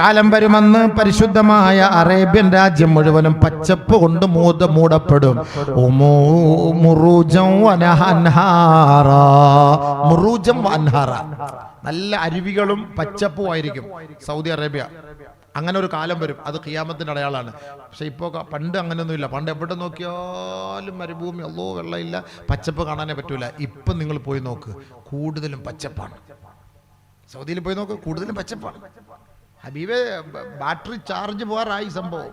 കാലം വരുമെന്ന് പരിശുദ്ധമായ അറേബ്യൻ രാജ്യം മുഴുവനും പച്ചപ്പ് കൊണ്ട് മൂത മൂടപ്പെടും. നല്ല അരുവികളും പച്ചപ്പും ആയിരിക്കും സൗദി അറേബ്യ. അങ്ങനെ ഒരു കാലം വരും. അത് ഖിയാമത്തിന്റെ അടയാളാണ്. പക്ഷെ ഇപ്പോൾ പണ്ട് അങ്ങനെയൊന്നുമില്ല. പണ്ട് എവിടെ നോക്കിയാലും മരുഭൂമി അല്ലോ വെള്ളമില്ല. പച്ചപ്പ് കാണാനേ പറ്റൂല. ഇപ്പം നിങ്ങൾ പോയി നോക്ക്. കൂടുതലും പച്ചപ്പാണ്. സൗദിയിൽ പോയി നോക്ക്. കൂടുതലും പച്ചപ്പാണ്. ഹബീബെ ബാറ്ററി ചാർജ് പോകാറായി സംഭവം.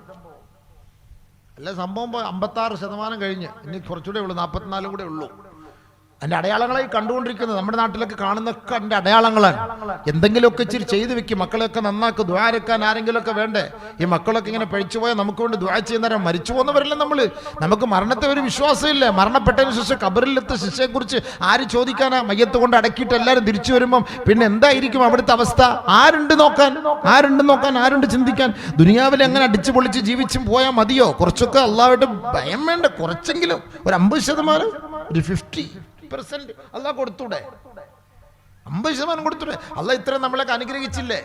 അല്ല സംഭവം അമ്പത്താറ് ശതമാനം കഴിഞ്ഞ്. ഇനി കുറച്ചുകൂടെ ഉള്ളൂ നാൽപ്പത്തിനാലും കൂടെ ഉള്ളൂ. അതിന്റെ അടയാളങ്ങളായി കണ്ടുകൊണ്ടിരിക്കുന്നത് നമ്മുടെ നാട്ടിലൊക്കെ കാണുന്നൊക്കെ അതിന്റെ അടയാളങ്ങളാണ് എന്തെങ്കിലുമൊക്കെ ഇച്ചിരി ചെയ്തു വെക്കും മക്കളെയൊക്കെ നന്നാക്കി ദ്വാരക്കാൻ ആരെങ്കിലുമൊക്കെ വേണ്ടേ? ഈ മക്കളൊക്കെ ഇങ്ങനെ പഴിച്ചു പോയാൽ നമുക്ക് വേണ്ടി ദ്വാ ചെയ്യുന്നവരെ മരിച്ചു പോകുന്നവരല്ലേ നമ്മൾ നമുക്ക് മരണത്തെ ഒരു വിശ്വാസമില്ല? മരണപ്പെട്ടതിന് ശേഷം കബറിലെത്ത ശിക്ഷയെക്കുറിച്ച് ആര് ചോദിക്കാനാ? മയ്യത്ത് കൊണ്ട് അടക്കിയിട്ട് എല്ലാവരും തിരിച്ചു വരുമ്പം പിന്നെ എന്തായിരിക്കും അവിടുത്തെ അവസ്ഥ? ആരുണ്ട് നോക്കാൻ? ആരുണ്ട് നോക്കാൻ? ആരുണ്ട് ചിന്തിക്കാൻ? ദുനിയാവിൽ എങ്ങനെ അടിച്ചു പൊളിച്ച് ജീവിച്ചും പോയാൽ മതിയോ? കുറച്ചൊക്കെ അള്ളാഹുവിന്റെ ഭയം വേണ്ട. കുറച്ചെങ്കിലും ഒരു അമ്പത് ശതമാനം ഒരു ഫിഫ്റ്റി പെർസെന്റ് അല്ല കൊടുത്തൂടെ? അമ്പത് ശതമാനം കൊടുത്തൂടെ? അല്ല ഇത്രയും നമ്മളെ അനുഗ്രഹിച്ചില്ലേ?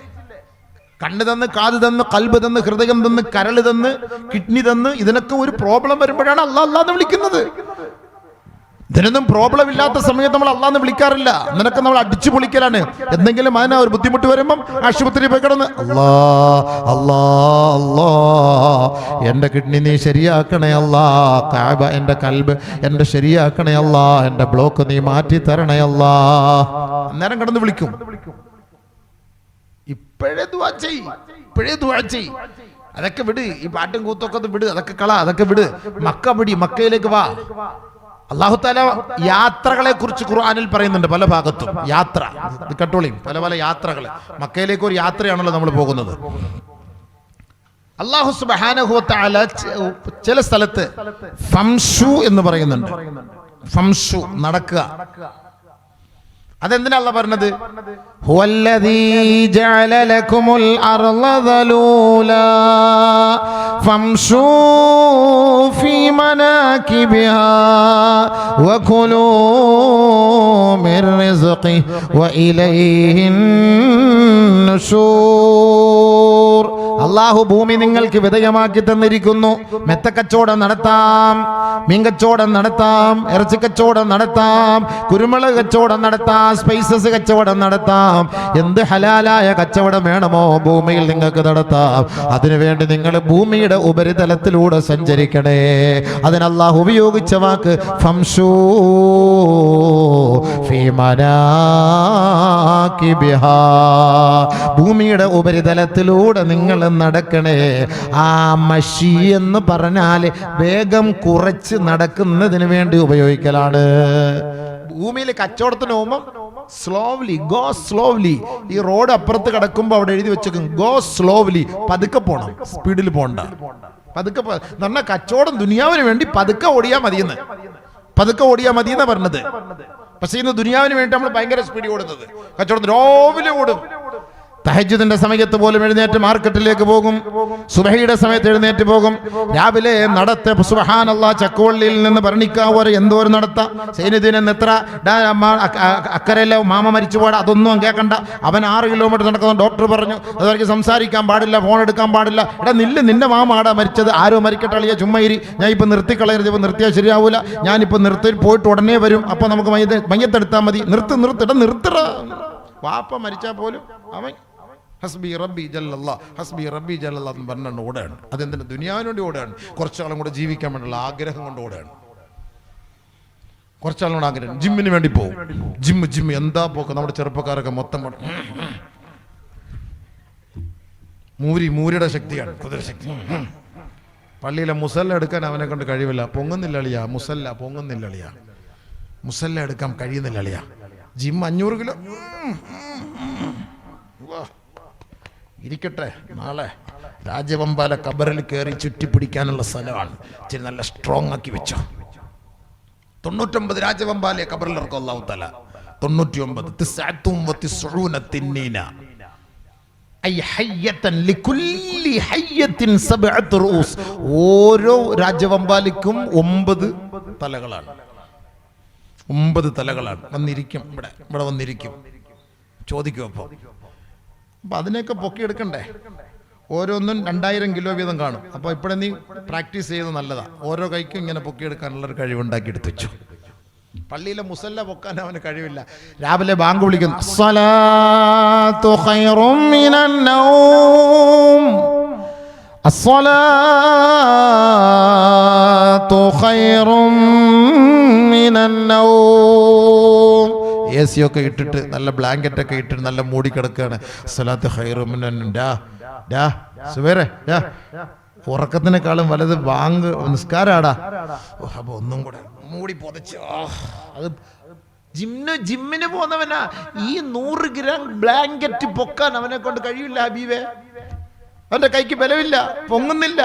കണ്ണ് തന്ന് കാത് തന്ന് കൽബ് തന്ന് ഹൃദയം തന്ന് കരൾ തന്ന് കിഡ്നി തന്ന് ഇതിനൊക്കെ ഒരു പ്രോബ്ലം വരുമ്പോഴാണ് അല്ല അല്ലാന്ന് വിളിക്കുന്നത്. ഇതിനൊന്നും പ്രോബ്ലം ഇല്ലാത്ത സമയത്ത് നമ്മൾ അള്ളാന്ന് വിളിക്കാറില്ല. നിനക്ക് നമ്മൾ അടിച്ചു പൊളിക്കലാണ്. എന്തെങ്കിലും അതിന് ഒരു ബുദ്ധിമുട്ട് വരുമ്പം ആശുപത്രി പോയി കിടന്ന് അല്ലാ അല്ലാ അല്ലാ എന്റെ കിഡ്നി നീ ശരിയാക്കണേ അല്ലാ കാബ എന്റെ കൽബ് എന്റെ ശരിയാക്കണേ അല്ലാ എന്റെ ബ്ലോക്ക് നീ മാറ്റി തരണേ അല്ലാ. അന്നേരം കിടന്ന് വിളിക്കും. ഇപ്പോഴേ അതൊക്കെ വിട് ഈ പാട്ടും കൂത്തൊക്കെ വിട് അതൊക്കെ കള അതൊക്കെ വിട്. മക്ക പിടി മക്കയിലേക്ക് വാ. അള്ളാഹു താല യാത്രകളെ കുറിച്ച് ഖുർആാനിൽ പറയുന്നുണ്ട് പല ഭാഗത്തും. യാത്ര. കട്ടോളിയും പല പല യാത്രകൾ മക്കയിലേക്ക് ഒരു യാത്രയാണല്ലോ നമ്മൾ പോകുന്നത്. അള്ളാഹു സുബാനഹുല ചില സ്ഥലത്ത് ഫംഷു എന്ന് പറയുന്നുണ്ട്. ഫംഷു നടക്കുക. അതെന്തിനാ അല്ല പറഞ്ഞത്? ഹുവല്ലദീ ജഅല അള്ളാഹു ഭൂമി നിങ്ങൾക്ക് വിധേയമാക്കി തന്നിരിക്കുന്നു. മെത്തക്കച്ചവടം നടത്താം. മീൻകച്ചവടം നടത്താം. ഇറച്ചി കച്ചവടം നടത്താം. കുരുമുളക് കച്ചവടം നടത്താം. സ്പൈസസ് കച്ചവടം നടത്താം. എന്ത് ഹലാലായ കച്ചവടം വേണമോ ഭൂമിയിൽ നിങ്ങൾക്ക് നടത്താം. അതിനുവേണ്ടി നിങ്ങൾ ഭൂമിയുടെ ഉപരിതലത്തിലൂടെ സഞ്ചരിക്കണേ. അതിനല്ലാഹു ഉപയോഗിച്ച വാക്ക്. ഭൂമിയുടെ ഉപരിതലത്തിലൂടെ നിങ്ങൾ നടക്കണേ. ആ മഷി എന്ന് പറഞ്ഞാൽ വേഗം കുറച്ച് നടക്കുന്നതിന് വേണ്ടി ഉപയോഗിക്കലാണ്. ഭൂമിയിൽ കച്ചവടത്തിന് പോകുമ്പം സ്ലോവ്ലി ഗോ സ്ലോവ്ലി ഈ റോഡ് അപ്പുറത്ത് കിടക്കുമ്പോൾ അവിടെ എഴുതി വെച്ചേക്കും ഗോ സ്ലോവ്ലി പതുക്കെ പോണം സ്പീഡിൽ പോണ്ട. പതുക്കെ നല്ല കച്ചവടം ദുനിയാവിന് വേണ്ടി പതുക്കെ ഓടിയാ മതിയെന്ന്. പതുക്കെ ഓടിയാ മതിയെന്നാ പറഞ്ഞത്. പക്ഷേ ഇന്ന് ദുനിയാവിന് വേണ്ടി നമ്മൾ ഭയങ്കര സ്പീഡ് ഓടുന്നത്. കച്ചവടം രാവിലെ ഓടും. തഹജുദിന്റെ സമയത്ത് പോലും എഴുന്നേറ്റ് മാർക്കറ്റിലേക്ക് പോകും. സുബഹയുടെ സമയത്ത് എഴുന്നേറ്റ് പോകും. രാവിലെ നടത്തെ സുബഹാനല്ല ചക്കവള്ളിയിൽ നിന്ന് വർണിക്കാവോ എന്തോ ഒരു നടത്ത? സൈനുദ്ദീൻ എത്ര? അക്കരയിലെ മാമ മരിച്ചു പോടാ അതൊന്നും കേൾക്കണ്ട അവൻ ആറ് കിലോമീറ്റർ നടക്കുന്ന ഡോക്ടർ പറഞ്ഞു അതുവരെ സംസാരിക്കാൻ പാടില്ല ഫോൺ എടുക്കാൻ പാടില്ല. എടാ നില്ല് നിന്റെ മാമ ആടാ മരിച്ചത്. ആരോ മരിക്കട്ടെ അളിയ ചുമ്മയിരി. ഞാൻ ഇപ്പം നിർത്തിക്കളയരുത് ഇപ്പം നിർത്തിയാൽ ശരിയാവൂല. ഞാനിപ്പോൾ നിർത്തി പോയിട്ട് ഉടനെ വരും. അപ്പം നമുക്ക് മയ്യത്ത് മയ്യത്തെടുത്താൽ മതി. നിർത്ത് നിർത്തിട നിർത്തറ വാപ്പ മരിച്ചാൽ പോലും അവൻ ഹസ്ബി റബ്ബി ജല്ലല്ല ഹസ്ബി റബ്ബി ജല്ലല്ല എന്ന് പറഞ്ഞുകൊണ്ട് ഓടുകയാണ് അതെന്തിനാ? ദുനിയാവിന് വേണ്ടി ഓടുകയാണ് കുറച്ചാളും കൂടെ ജീവിക്കാൻ വേണ്ടിയുള്ള ആഗ്രഹം കൊണ്ട് ഓടുകയാണ് കുറച്ചാളും കൂടെ ആഗ്രഹം. ജിമ്മിന് വേണ്ടി പോകും ജിമ്മ് ജിമ്മ് എന്താ പോക്ക്? നമ്മുടെ ചെറുപ്പക്കാരൊക്കെ മൊത്തം മൂരി മൂരിയുടെ ശക്തിയാണ്. കുതിരശക്തി. പള്ളിയിലെ മുസല്ല എടുക്കാൻ അവനെ കൊണ്ട് കഴിവില്ല. പൊങ്ങുന്നില്ല അളിയ. മുസല്ല പൊങ്ങുന്നില്ല അളിയ. മുസല്ല എടുക്കാൻ കഴിയുന്നില്ല അളിയ. ജിം അഞ്ഞൂറ് കിലോ. വാ. ഇരിക്കട്ടെ. നാളെ രാജവമ്പാല കബറിൽ കയറി ചുറ്റിപ്പിടിക്കാനുള്ള സ്ഥലമാണ്. ഇച്ചിരി നല്ല സ്ട്രോങ് ആക്കി വെച്ചോ. തൊണ്ണൂറ്റൊമ്പത് രാജവമ്പാല കബറിൽ ഇറക്കും അള്ളാഹു ഒമ്പത്. ഓരോ രാജവമ്പാലിക്കും ഒമ്പത് തലകളാണ്. ഒമ്പത് തലകളാണ്. വന്നിരിക്കും ഇവിടെ. ഇവിടെ വന്നിരിക്കും. ചോദിക്കും അപ്പോൾ. അപ്പൊ അതിനെയൊക്കെ പൊക്കിയെടുക്കണ്ടേ? ഓരോന്നും രണ്ടായിരം കിലോ വീതം കാണും. അപ്പോൾ ഇപ്പോഴെ നീ പ്രാക്ടീസ് ചെയ്ത് നല്ലതാ. ഓരോ കൈക്കും ഇങ്ങനെ പൊക്കിയെടുക്കാനുള്ള ഒരു കഴിവുണ്ടാക്കി എടുത്തു വെച്ചു പള്ളിയിലെ മുസല്ല പൊക്കാൻ അവന് കഴിവില്ല. രാവിലെ ബാങ്ക് വിളിക്കുന്നു. "അസ്സലാത്തു ഖൈറും മിനൻ നൗം." അസ്സലാത്തു ഖൈറും മിനൻ നൗം. എ സി ഒക്കെ ഇട്ടിട്ട് നല്ല ബ്ലാങ്കറ്റ് ഒക്കെ ഇട്ടിട്ട് നല്ല മൂടി കിടക്കുകയാണ് സ്ഥലത്ത് നൗം. ഡാ സുബേറെ ഡാ ഉറക്കത്തിനേക്കാളും വലത് വാങ്ങ് നിസ്കാരാടാ അപ്പൊ ഒന്നും കൂടെ മൂടി പൊതച്ച് അത് ജിമ്മിന് ജിമ്മിന് പോന്നവനാ ഈ നൂറ് ഗ്രാം ബ്ലാങ്കറ്റ് പൊക്കാൻ അവനെ കൊണ്ട് കഴിയില്ല ഹബീബേ അവന്റെ കൈക്ക് ബലമില്ല പൊങ്ങുന്നില്ല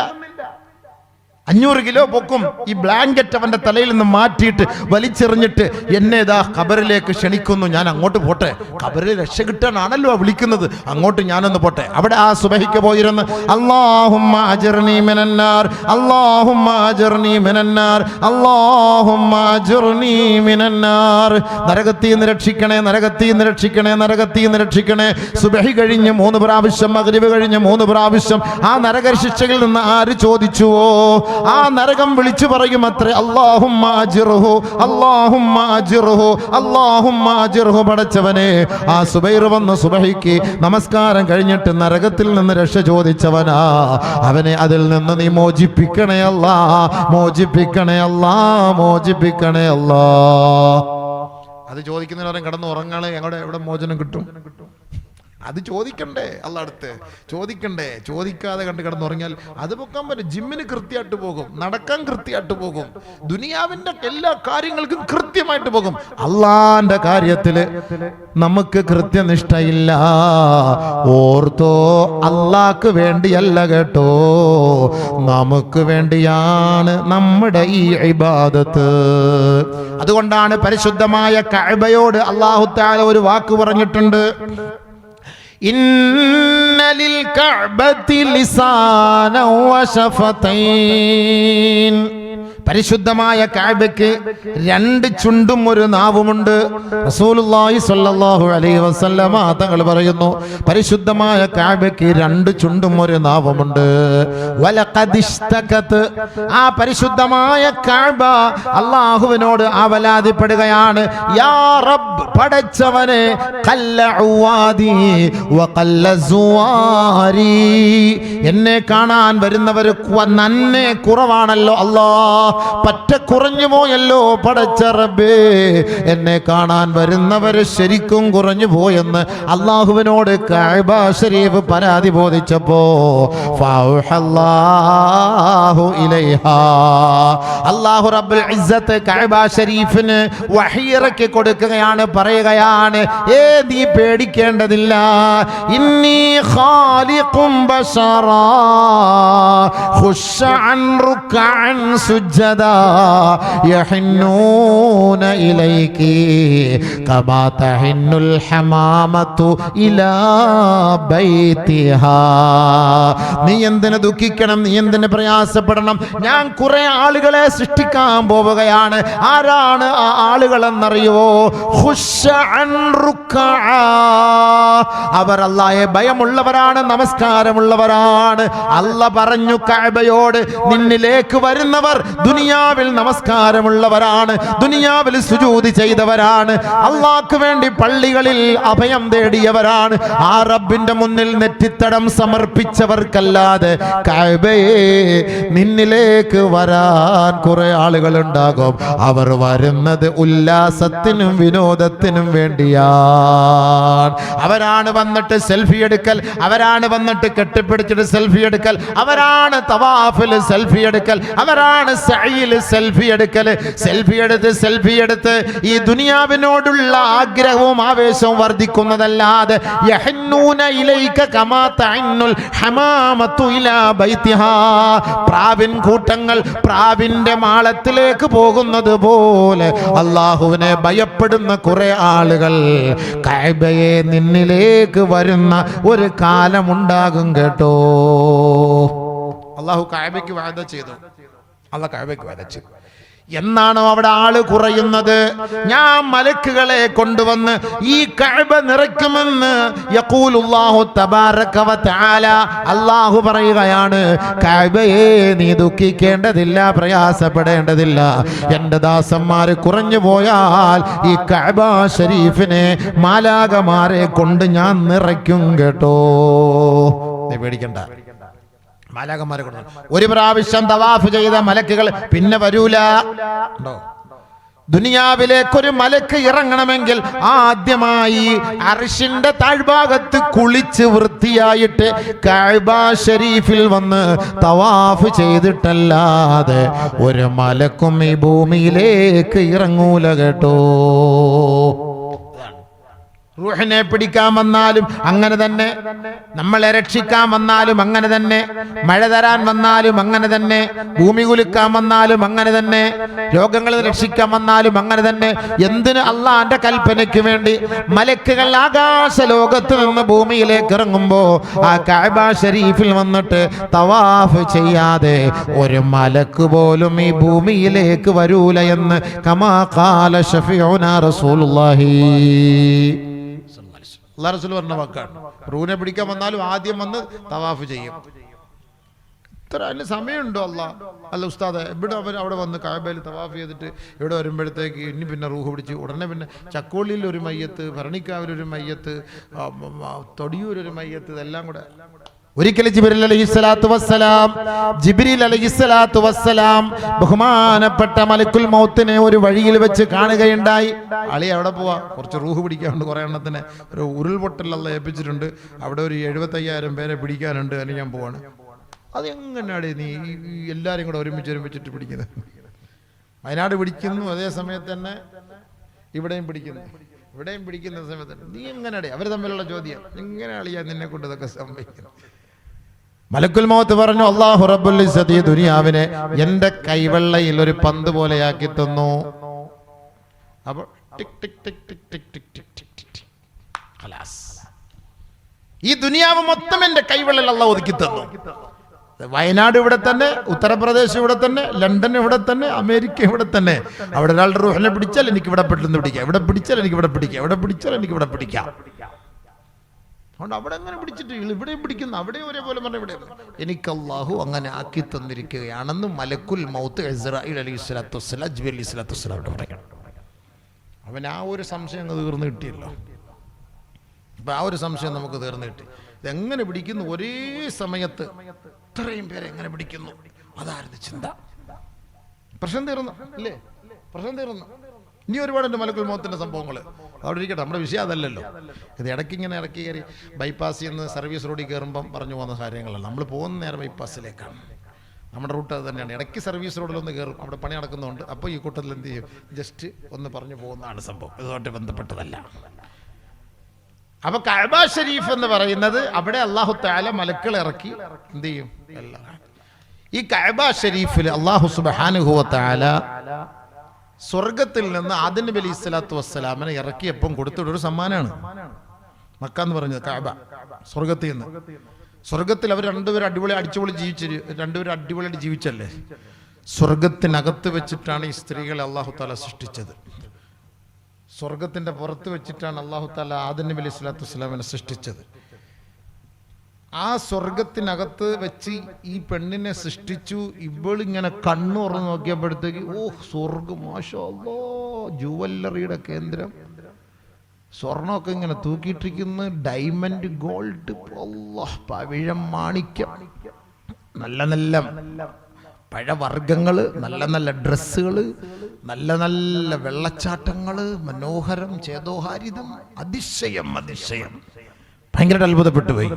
അഞ്ഞൂറ് കിലോ പൊക്കും. ഈ ബ്ലാങ്കറ്റ് അവന്റെ തലയിൽ നിന്ന് മാറ്റിയിട്ട് വലിച്ചെറിഞ്ഞിട്ട് എന്നെ ഇതാ ഖബറിലേക്ക് ക്ഷണിക്കുന്നു. ഞാൻ അങ്ങോട്ട് പോട്ടെ. ഖബറിൽ രക്ഷ കിട്ടാനാണല്ലോ വിളിക്കുന്നത്. അങ്ങോട്ട് ഞാനൊന്ന് പോട്ടെ. അവിടെ ആ സുബഹിക്ക് പോയിരുന്ന്. നരകത്തിൽ നിന്ന് രക്ഷിക്കണേ നരകത്തിൽ നിന്ന് രക്ഷിക്കണേ നരകത്തിൽ നിന്ന് രക്ഷിക്കണേ. സുബഹി കഴിഞ്ഞ് മൂന്ന് പ്രാവശ്യം മകരിവ് കഴിഞ്ഞ് മൂന്ന് പ്രാവശ്യം ആ നരക ശിക്ഷയിൽ നിന്ന് ആര് ചോദിച്ചുവോ? ആ നരകം വിളിച്ചു പറയും അത്രേ. അള്ളാഹുമാജിർഹു അള്ളാഹുമാജിർഹു അള്ളാഹുമാജിർഹു പടച്ചവനെ. ആ സുബൈർ വന്ന് സുബഹിക്ക് നമസ്കാരം കഴിഞ്ഞിട്ട് നരകത്തിൽ നിന്ന് രക്ഷ ചോദിച്ചവനാ. അവനെ അതിൽ നിന്ന് നീ മോചിപ്പിക്കണേ അല്ലാ മോചിപ്പിക്കണേ അല്ലാ മോചിപ്പിക്കണേ അല്ലാ. അത് ചോദിക്കുന്നവരും കിടന്ന് ഉറങ്ങാളെ ഞങ്ങളുടെ എവിടെ മോചനം കിട്ടും കിട്ടും? അത് ചോദിക്കണ്ടേ? അല്ല അടുത്ത്. ചോദിക്കണ്ടേ? ചോദിക്കാതെ കണ്ട് കിടന്നുറങ്ങിയാൽ അത് പൊക്കാൻ പറ്റും. ജിമ്മിന് കൃത്യമായിട്ട് പോകും. നടക്കാൻ കൃത്യമായിട്ട് പോകും. ദുനിയാവിന്റെ എല്ലാ കാര്യങ്ങൾക്കും കൃത്യമായിട്ട് പോകും. അള്ളാന്റെ കാര്യത്തിൽ നമുക്ക് കൃത്യനിഷ്ഠയില്ല. ഓർത്തോ അള്ളാക്ക് വേണ്ടിയല്ല കേട്ടോ. നമുക്ക് വേണ്ടിയാണ് നമ്മുടെ ഈ ഇബാദത്ത്. അതുകൊണ്ടാണ് പരിശുദ്ധമായ കഅബയോട് അള്ളാഹു താല ഒരു വാക്ക് പറഞ്ഞിട്ടുണ്ട്. إن للكعبة لسانا وشفتين. പരിശുദ്ധമായ കാബയ്ക്ക് രണ്ട് ചുണ്ടും ഒരു നാവുമുണ്ട്. റസൂലുള്ളാഹി സ്വല്ലല്ലാഹു അലൈഹി വസല്ലമ തങ്ങൾ പറയുന്നു പരിശുദ്ധമായ കാബയ്ക്ക് രണ്ട് ചുണ്ടും ഒരു നാവുമുണ്ട്. ആ പരിശുദ്ധമായ കാബ അള്ളാഹുവിനോട് അവലാതിപ്പെടുകയാണ് യാ പടച്ചവനെ എന്നെ കാണാൻ വരുന്നവർ നന്നെ കുറവാണല്ലോ അല്ലാ പറ്റ കുറഞ്ഞു പോയല്ലോ പടച്ച റബ്ബേ എന്നെ കാണാൻ വരുന്നവർ ശരിക്കും കുറഞ്ഞു പോയെന്ന് അള്ളാഹുവിനോട് കഅബ ഷരീഫ് പരാതി ബോധിച്ചപ്പോ അള്ളാഹു റബ്ബുൽ ഇസ്സത്ത് കഅബ ഷരീഫിന് വഹീറക്കി കൊടുക്കുകയാണ് പറയുകയാണ് ഏ നീ പേടിക്കേണ്ടതില്ല. ഇന്നീ ഖാലിഖും ബശറാ ഖുശ അൻ റുക്അൻ سجدا يحنون إليك كما تحن ഹമാമത്തു ഇലാ ബൈതിഹാ നീ എന്തിനെ ദുഃഖിക്കണം? നീ എന്തിനെ പ്രയാസപ്പെടണം? ഞാൻ കുറെ ആളുകളെ സൃഷ്ടിക്കാൻ പോവുകയാണ്. ആരാണ് ആ ആളുകളെന്നറിയോ ഖുശ്അൻ റുക്അ. അവർ അല്ലായെ ഭയമുള്ളവരാണ് നമസ്കാരമുള്ളവരാണ്. അല്ല പറഞ്ഞു കഅബയോട് നിന്നിലേക്ക് വരുന്നവർ ദുനിയാവിൽ നമസ്കാരമുള്ളവരാണ് ദുനിയാവിൽ സുജൂതി ചെയ്തവരാണ് അള്ളാഹ്ക്ക് വേണ്ടി പള്ളികളിൽ അഭയം തേടിയവരാണ്. ആ റബ്ബിന്റെ മുന്നിൽ നെറ്റിത്തടം സമർപ്പിച്ചവർക്കല്ലാതെ കഅബയെ നിന്നിലേക്ക് വരാൻ കുറെ ആളുകൾ ഉണ്ടാകും അവർ വരുന്നത് ഉല്ലാസത്തിനും വിനോദത്തിനും വേണ്ടിയാണ്. അവരാണ് വന്നിട്ട് സെൽഫി എടുക്കൽ അവരാണ് വന്നിട്ട് കെട്ടിപ്പിടിച്ചിട്ട് സെൽഫി എടുക്കൽ അവരാണ് തവാഫിൽ സെൽഫി എടുക്കൽ. അവരാണ് സഈൽ സെൽഫി എടുക്കൽ. സെൽഫി എടുത്ത് സെൽഫി എടുത്ത് ഈ ദുനിയാവിനോടുള്ള ആഗ്രഹവും ആവേശവും വർദ്ധിക്കുന്നതല്ലാതെ പ്രാവിൻ കൂട്ടങ്ങൾ പ്രാവിന്റെ മാളത്തിലേക്ക് പോകുന്നത് പോലെ അള്ളാഹുവിനെ ഭയപ്പെടുന്ന കുറെ ആളുകൾ കഅബയെ നിന്നിലേക്ക് വരുന്ന ഒരു കാലമുണ്ടാകും കേട്ടോ. അള്ളാഹു കായബയ്ക്ക് വാദ ചെയ്തു. അള്ളാഹ് കായബയ്ക്ക് വായന ചെയ്തു. എന്നാണോ അവിടെ ആൾ കുറയുന്നത്? ഞാൻ മലക്കുകളെ കൊണ്ടുവന്ന് ഈ കഅബ നിറയ്ക്കുമെന്ന് അല്ലാഹു പറയുകയാണ്. കഅബയെ നീ ദുഃഖിക്കേണ്ടതില്ല പ്രയാസപ്പെടേണ്ടതില്ല. എന്റെ ദാസന്മാര് കുറഞ്ഞു പോയാൽ ഈ കഅബ ഷരീഫിനെ മാലാകമാരെ കൊണ്ട് ഞാൻ നിറയ്ക്കും കേട്ടോ. നീ പേടിക്കണ്ട. മാലാകന്മാരെ കൊണ്ട് ഒരു പ്രാവശ്യം തവാഫ് ചെയ്ത മലക്കുകൾ പിന്നെ വരൂല. ഉണ്ടോ? ദുനിയാവിലേക്കൊരു മലക്ക് ഇറങ്ങണമെങ്കിൽ ആദ്യമായി അർഷിന്റെ താഴ്ഭാഗത്ത് കുളിച്ച് വൃത്തിയായിട്ട് കഅബ ഷരീഫിൽ വന്ന് തവാഫ് ചെയ്തിട്ടല്ലാതെ ഒരു മലക്കും ഈ ഭൂമിയിലേക്ക് ഇറങ്ങൂല കേട്ടോ. റൂഹിനെ പിടിക്കാൻ വന്നാലും അങ്ങനെ തന്നെ. നമ്മളെ രക്ഷിക്കാൻ വന്നാലും അങ്ങനെ തന്നെ. മഴ തരാൻ വന്നാലും അങ്ങനെ തന്നെ. ഭൂമി കുലുക്കാൻ വന്നാലും അങ്ങനെ തന്നെ. രോഗങ്ങളെ രക്ഷിക്കാൻ വന്നാലും അങ്ങനെ തന്നെ. എന്തിന് അള്ളാന്റെ കൽപ്പനയ്ക്ക് വേണ്ടി മലക്കുകൾ ആകാശ ലോകത്ത് നിന്ന് ഭൂമിയിലേക്ക് ഇറങ്ങുമ്പോ ആ കഅബ ഷരീഫിൽ വന്നിട്ട് തവാഫ് ചെയ്യാതെ ഒരു മലക്ക് പോലും ഈ ഭൂമിയിലേക്ക് വരൂല എന്ന് കമാ കാല റസൂൽ റസൂലുള്ളാഹി. അള്ളാഹ് പറഞ്ഞ വാക്കാണ് റൂനെ പിടിക്കാൻ വന്നാലും ആദ്യം വന്ന് തവാഫ് ചെയ്യും. ഇത്ര അതിന് സമയമുണ്ടോ അല്ല? അല്ല ഉസ്താദ് ഇവിടെ അവർ അവിടെ വന്ന് കാബയിൽ തവാഫ് ചെയ്തിട്ട് ഇവിടെ വരുമ്പോഴത്തേക്ക് ഇനി പിന്നെ റൂഹ് പിടിച്ച് ഉടനെ പിന്നെ ചക്കോളിയിൽ ഒരു മയ്യത്ത് ഭരണിക്കാവിലൊരു മയ്യത്ത് തൊടിയൂരൊരു മയ്യത്ത് ഇതെല്ലാം കൂടെ. ഒരിക്കലും ജിബിരിൽ അലൈഹിസ്സലാത്തു വസ്സലാം ജിബിരിൽ അലൈഹിസ്സലാത്തു വസ്സലാം ബഹുമാനപ്പെട്ട മലക്കുൽ മൗത്തിനെ ഒരു വഴിയിൽ വെച്ച് കാണുകയുണ്ടായി. അളി എവിടെ പോവാ. കുറച്ച് റൂഹ് പിടിക്കാനുണ്ട് കുറേ എണ്ണത്തിന്. ഒരു ഉരുൾപൊട്ടലുള്ള ഏൽപ്പിച്ചിട്ടുണ്ട്. അവിടെ ഒരു എഴുപത്തയ്യായിരം പേരെ പിടിക്കാനുണ്ട് അതിന് ഞാൻ പോവാണ്. അത് എങ്ങനെയാണ് നീ എല്ലാവരും കൂടെ ഒരുമിച്ച് ഒരുമിച്ചിട്ട് പിടിക്കുന്നത്? വയനാട് പിടിക്കുന്നു അതേ സമയത്ത് തന്നെ. ഇവിടെയും പിടിക്കുന്നു. ഇവിടെയും പിടിക്കുന്ന സമയത്ത് നീ എങ്ങനെയാണ് അവർ തമ്മിലുള്ള ചോദ്യം. എങ്ങനെയാണ് ഞാൻ നിന്നെ കൊണ്ട് ഇതൊക്കെ സംഭവിക്കുന്നു മലക്കുൽ മൗത്ത് പറഞ്ഞു അള്ളാഹു റബ്ബുൽ ഇസ്സത്ത് ഈ ദുനിയാവിനെ എന്റെ കൈവെള്ളയിൽ ഒരു പന്ത് പോലെയാക്കി തന്നു അപ്പോൾ tick tick tick tick tick tick tick. ഖലാസ്. ഈ ദുനിയാവ് മൊത്തം എന്റെ കൈവെള്ളൽ അള്ളാഹ് ഒതുക്കി തന്നു വയനാട് ഇവിടെ തന്നെ ഉത്തർപ്രദേശ് ഇവിടെ തന്നെ ലണ്ടൻ ഇവിടെ തന്നെ അമേരിക്ക ഇവിടെ തന്നെ അവിടെ ഒരാളുടെ റൂഹനെ പിടിച്ചാൽ എനിക്ക് ഇവിടെ പെട്ടെന്ന് പിടിക്കാം ഇവിടെ പിടിച്ചാൽ എനിക്ക് ഇവിടെ പിടിക്കാം ഇവിടെ പിടിച്ചാൽ എനിക്ക് ഇവിടെ പിടിക്കാം അതുകൊണ്ട് അവിടെ അങ്ങനെ പിടിച്ചിട്ട് ഇവിടെയും പിടിക്കുന്നു അവിടെ ഒരേപോലെ പറഞ്ഞ ഇവിടെ എനിക്ക് അള്ളാഹു അങ്ങനെ ആക്കി തന്നിരിക്കുകയാണെന്ന് മലക്കുൽ മൗത്ത് ഇസ്രായിൽ അലി സ്വലാത്തു വസ്സലാം ജിബി അലി സ്വലാത്തു വസ്സലാം അവിടെ പറയണം. അവൻ ആ ഒരു സംശയം അങ്ങ് തീർന്നു കിട്ടിയല്ലോ. അപ്പൊ ആ ഒരു സംശയം നമുക്ക് തീർന്നു കിട്ടി. ഇതെങ്ങനെ പിടിക്കുന്നു? ഒരേ സമയത്ത് ഇത്രയും പേരെ എങ്ങനെ പിടിക്കുന്നു? അതായിരുന്നു ചിന്ത. പ്രശ്നം തീർന്നു അല്ലേ? പ്രശ്നം തീർന്നു. ഇനി ഒരുപാടുണ്ട് മലക്കുൽ മോത്തിന്റെ സംഭവങ്ങൾ. അവിടെ ഇരിക്കട്ടെ നമ്മുടെ വിഷയം അതല്ലല്ലോ. ഇത് ഇടയ്ക്ക് ഇങ്ങനെ ഇറക്കി കയറി ബൈപ്പാസിൽ നിന്ന് സർവീസ് റോഡിൽ കയറുമ്പം പറഞ്ഞു പോകുന്ന കാര്യങ്ങളല്ല. നമ്മൾ പോകുന്ന നേരെ ബൈപ്പാസിലേക്കാണ് നമ്മുടെ റൂട്ട് അത് തന്നെയാണ്. ഇടയ്ക്ക് സർവീസ് റോഡിലൊന്ന് കയറും. അവിടെ പണി നടക്കുന്നതുകൊണ്ട് അപ്പോൾ ഈ കൂട്ടത്തിൽ എന്ത് ചെയ്യും? ജസ്റ്റ് ഒന്ന് പറഞ്ഞു പോകുന്നതാണ് സംഭവം. ഇതുമായിട്ട് ബന്ധപ്പെട്ടതല്ല. അപ്പൊ കഅബ ഷരീഫ് എന്ന് പറയുന്നത് അവിടെ അള്ളാഹു താല മലക്കൾ ഇറക്കി എന്ത് ചെയ്യും? ഈ കഅബ ഷരീഫിൽ അള്ളാഹു സുബാനുഹുവ താല സ്വർഗത്തിൽ നിന്ന് ആദിൻ നബി അലൈഹി സ്വലാത്തു വസ്സലാമിനെ ഇറക്കിയപ്പം കൊടുത്തിട്ട് ഒരു സമ്മാനമാണ് മക്ക എന്ന് പറഞ്ഞത് കാബ സ്വർഗത്തിൽ നിന്ന്. സ്വർഗത്തിൽ അവർ രണ്ടുപേരും അടിപൊളി അടിച്ചുപൊളി ജീവിച്ച രണ്ടുപേരും അടിപൊളിയായിട്ട് ജീവിച്ചല്ലേ? സ്വർഗത്തിനകത്ത് വെച്ചിട്ടാണ് ഈ സ്ത്രീകളെ അള്ളാഹു താല സൃഷ്ടിച്ചത്. സ്വർഗത്തിന്റെ പുറത്ത് വെച്ചിട്ടാണ് അള്ളാഹു താല ആദിൻ നബി അലൈഹി സ്വലാത്തു വസ്സലാമിനെ സൃഷ്ടിച്ചത്. ആ സ്വർഗത്തിനകത്ത് വെച്ച് ഈ പെണ്ണിനെ സൃഷ്ടിച്ചു. ഇവളിങ്ങനെ കണ്ണു തുറന്ന് നോക്കിയപ്പോഴത്തേക്ക് ഓ സ്വർഗം മാഷോ ജുവല്ലറിയുടെ കേന്ദ്രം. സ്വർണമൊക്കെ ഇങ്ങനെ തൂക്കിയിട്ടിരിക്കുന്നു. ഡയമണ്ട് ഗോൾഡ് പവിഴം മാണിക്യം. നല്ല നല്ല പഴവർഗങ്ങൾ നല്ല നല്ല ഡ്രസ്സുകൾ നല്ല നല്ല വെള്ളച്ചാട്ടങ്ങൾ മനോഹരം ചേതോഹാരിതം അതിശയം അതിശയം. ഭയങ്കര അത്ഭുതപ്പെട്ടു പോയി.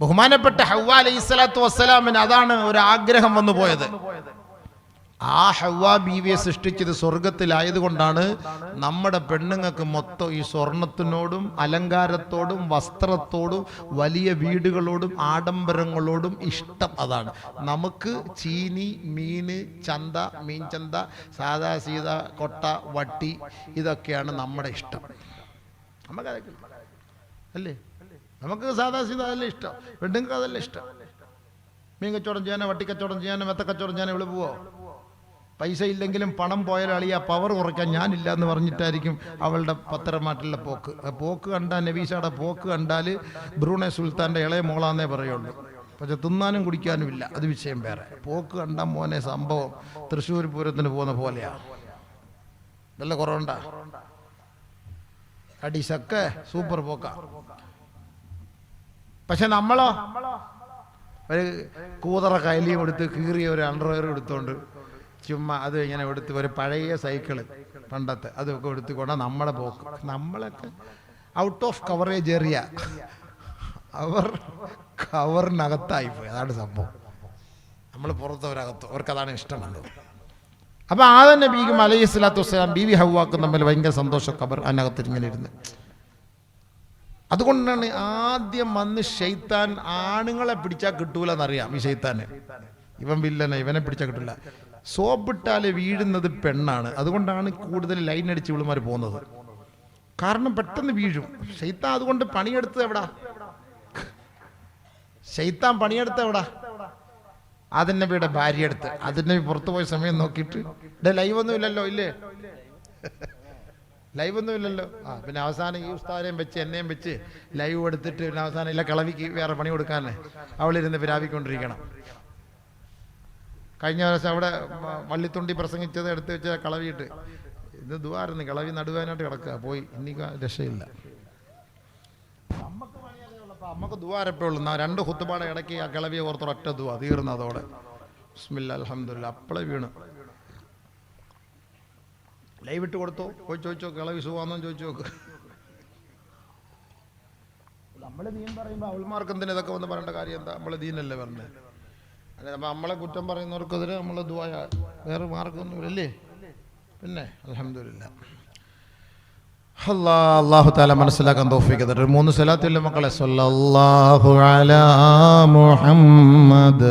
ബഹുമാനപ്പെട്ട ഹവ്വ അലൈഹി സ്വലാത്തു വസ്സലാമിന് അതാണ് ഒരു ആഗ്രഹം വന്നു പോയത്. ആ ഹവ്വ ബീവിയെ സൃഷ്ടിച്ചത് സ്വർഗത്തിലായതുകൊണ്ടാണ് നമ്മുടെ പെണ്ണുങ്ങൾക്ക് മൊത്തം ഈ സ്വർണത്തിനോടും അലങ്കാരത്തോടും വസ്ത്രത്തോടും വലിയ വീടുകളോടും ആഡംബരങ്ങളോടും ഇഷ്ടം അതാണ്. നമുക്ക് ചീനി മീന് ചന്ത മീൻ ചന്ത സാധാ സീത കൊട്ട വട്ടി ഇതൊക്കെയാണ് നമ്മുടെ ഇഷ്ടം. നമുക്കതൊക്കെ അല്ലേ? നമുക്ക് സാധാ സീത അതല്ല ഇഷ്ടം. പെണ്ണുങ്ങൾക്ക് അതല്ല ഇഷ്ടം. മീൻ കച്ചവടം ചെയ്യാനോ വട്ടിക്കച്ചവടം ചെയ്യാനോ മെത്ത കച്ചവടം ചെയ്യാനോ ഇവിടെ പോവോ? പൈസ ഇല്ലെങ്കിലും പണം പോയാൽ അളിയ പവർ കുറയ്ക്കാൻ ഞാനില്ല എന്ന് പറഞ്ഞിട്ടായിരിക്കും അവളുടെ പത്തരമാറ്റുള്ള പോക്ക്. പോക്ക് കണ്ടാൽ നബീസയുടെ പോക്ക് കണ്ടാൽ ബ്രൂണെ സുൽത്താന്റെ ഇളയ മോളാന്നേ പറയുള്ളൂ. പക്ഷെ തിന്നാനും കുടിക്കാനും ഇല്ല. അത് വിഷയം വേറെ. പോക്ക് കണ്ടാൽ മോനെ സംഭവം തൃശ്ശൂർ പൂരത്തിന് പോകുന്ന പോലെയാണ് നല്ല കുറവുണ്ടാ? അടിശക്ക സൂപ്പർ പോക്ക. പക്ഷെ നമ്മളോ? ഒരു കൂതറ കൈലിയും എടുത്ത് കീറിയ ഒരു അണ്ടർവെയർ എടുത്തോണ്ട് ചുമ്മാ അത് ഇങ്ങനെ എടുത്ത് ഒരു പഴയ സൈക്കിൾ പണ്ടത്തെ അതൊക്കെ എടുത്തുകൊണ്ട് നമ്മളെ പോക്ക്. നമ്മളൊക്കെ ഔട്ട് ഓഫ് കവറേജ് ഏറിയ അവർ കവറിനകത്തായി പോയി. അതാണ് സംഭവം. നമ്മൾ പുറത്തവരകത്ത്. അവർക്ക് അതാണ് ഇഷ്ടമുള്ളത് ആ ആദം നബിക്കും അലൈഹി സ്വലാത്തു വസ്സലാം ബീവി ഹവാക്കും തമ്മിൽ ഭയങ്കര സന്തോഷം കബർ അതിനകത്ത് ഇങ്ങനെ ഇരുന്ന്. അതുകൊണ്ടാണ് ആദ്യം വന്ന് ഷെയ്ത്താൻ ആണുങ്ങളെ പിടിച്ചാൽ കിട്ടൂല എന്നറിയാം ഈ ഷെയ്ത്താന് ഇവൻ വില്ലനെ ഇവനെ പിടിച്ചാൽ കിട്ടില്ല സോപ്പിട്ടാൽ വീഴുന്നത് പെണ്ണാണ്. അതുകൊണ്ടാണ് കൂടുതൽ ലൈൻ അടിച്ച് ഇവളുമാർ പോകുന്നത്. കാരണം പെട്ടെന്ന് വീഴും. ഷെയ്ത്താൻ അതുകൊണ്ട് പണിയെടുത്തത് എവിടാ? ഷെയ്ത്താൻ പണിയെടുത്ത എവിടാ? അതിനബിയുടെ ഭാര്യ എടുത്ത് അതിനബി പുറത്തു പോയ സമയം നോക്കിയിട്ട് ഡേ ലൈവ് ഒന്നും ഇല്ലല്ലോ ഇല്ലേ? ലൈവ് ഒന്നും ഇല്ലല്ലോ. ആ പിന്നെ അവസാനം ഈ ഉസ്താദിനെയും വെച്ച് എന്നെയും വെച്ച് ലൈവ് എടുത്തിട്ട് പിന്നെ അവസാനം ഇല്ല കളവിക്ക് വേറെ പണി കൊടുക്കാനല്ലേ? അവളിരുന്ന് പിരാവിക്കൊണ്ടിരിക്കണം കഴിഞ്ഞ പ്രാവശ്യം അവിടെ വള്ളിത്തുണ്ടി പ്രസംഗിച്ചത് എടുത്ത് വെച്ച കളവിയിട്ട്. ഇത് ദുവായിരുന്നു കളവി നടുവാനായിട്ട് കിടക്കുക. പോയി ഇനി രക്ഷയില്ല. നമുക്ക് ദുവാരപ്പോഴും ഉള്ളൂ. രണ്ട് കുത്തുപാടെ ഇടയ്ക്ക് ആ കിളവിയെ ഓർത്തൊരൊറ്റ ദുവാ തീർന്നതോടെ ബിസ്മില്ല അലഹമില്ല അപ്പളെ വീണ്. ലൈവ് ഇട്ട് കൊടുത്തോ? പോയി ചോദിച്ചോ കിളവി സുഖാന്നോ ചോദിച്ചു? നോക്ക് നമ്മൾ ദീൻ പറയുമ്പോൾ അവൾമാർക്ക് എന്തിനാ ഇതൊക്കെ വന്ന് പറയേണ്ട കാര്യം എന്താ? നമ്മൾ ദീനല്ലേ പറഞ്ഞത് അല്ലെ അപ്പം നമ്മളെ കുറ്റം പറയുന്നവർക്കെതിരെ നമ്മൾ ദുവായ വേറെ മാർഗമൊന്നുമില്ലല്ലേ? പിന്നെ അലഹമില്ല അള്ളാഹു താല മനസ്സിലാക്കാൻ ഒരു മൂന്ന് സ്ഥലത്തില്ല മക്കളെ? സല്ലല്ലാഹു അലാ മുഹമ്മദ്